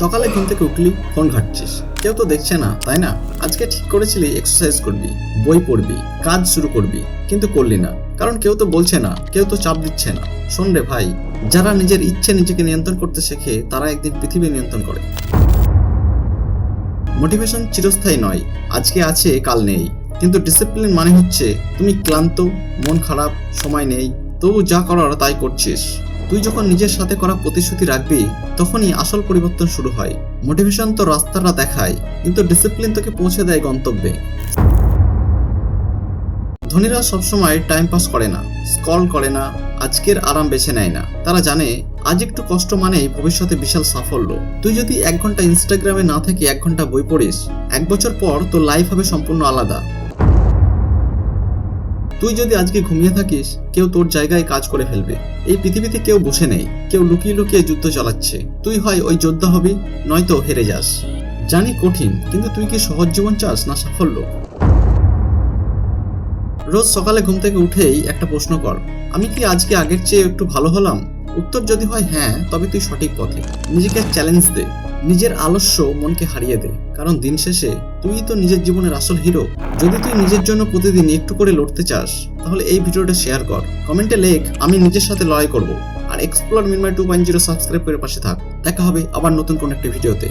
সকালে ঘুম থেকে উঠলি, ফোন ঘাটছিস। কেউ তো দেখছে না, তাই না? আজকে ঠিক করেছিলি এক্সারসাইজ করবি, বই পড়বি, কাজ শুরু করবি, কিন্তু করলি না। কারণ কেউ তো বলছে না, কেউ তো চাপ দিচ্ছে না। শোন রে ভাই, যারা নিজের ইচ্ছে নিজেকে নিয়ন্ত্রণ করতে শেখে, তারা একদিন পৃথিবী নিয়ন্ত্রণ করে। মোটিভেশন চিরস্থায়ী নয়, আজকে আছে, কাল নেই। কিন্তু ডিসিপ্লিন মানে হচ্ছে, তুমি ক্লান্ত, মন খারাপ, সময় নেই, তবু যা করার তাই করছিস। তুই যখন নিজের সাথে করা প্রতিশ্রুতি রাখবি, তখনই আসল পরিবর্তন শুরু হয়। মোটিভেশন তো রাস্তাটা দেখায়, কিন্তু ডিসিপ্লিন তোকে পৌঁছে দেয় গন্তব্যে। ধনীরা সবসময় টাইম পাস করে না স্কল করে না, আজকের আরাম বেছে নেয় না। তারা জানে, আজ একটু কষ্ট মানেই ভবিষ্যতে বিশাল সাফল্য। তুই যদি এক ঘণ্টা ইনস্টাগ্রামে না থেকে এক ঘণ্টা বই পড়িস, এক বছর পর তোর লাইফ হবে সম্পূর্ণ আলাদা। তুই যদি আজকে ঘুমিয়ে থাকিস, কেউ তোর জায়গায় কাজ করে ফেলবে। এই পৃথিবীতে কেউ বসে নেই, কেউ লুকিয়ে লুকিয়ে যুদ্ধ চালাচ্ছে। তুই হয় ওই যোদ্ধা হবি, নয়তো হেরে যাস। জানি কঠিন, কিন্তু তুই কি সহজ জীবন চাস না সাফল্য? রোজ সকালে ঘুম থেকে উঠেই একটা প্রশ্ন কর, আমি কি আজকে আগের চেয়ে একটু ভালো হলাম? উত্তর যদি হয় হ্যাঁ তবে তুই সঠিক পথে। নিজেকে চ্যালেঞ্জ দে। নিজের আলস্য মনকে হারিয়ে দে। কারণ দিন শেষে তুই তো নিজের জীবনের আসল হিরো। যদি তুই নিজের জন্য প্রতিদিন একটু করে লড়তে চাস, তাহলে এই ভিডিওটা শেয়ার কর। কমেন্টে লেখ, আমি নিজের সাথে লড়াই করব। আর এক্সপ্লোর মিনমাই টু পয়েন্ট জিরো সাবস্ক্রাইব করে পাশে থাক। দেখা হবে আবার নতুন কোন একটি ভিডিওতে।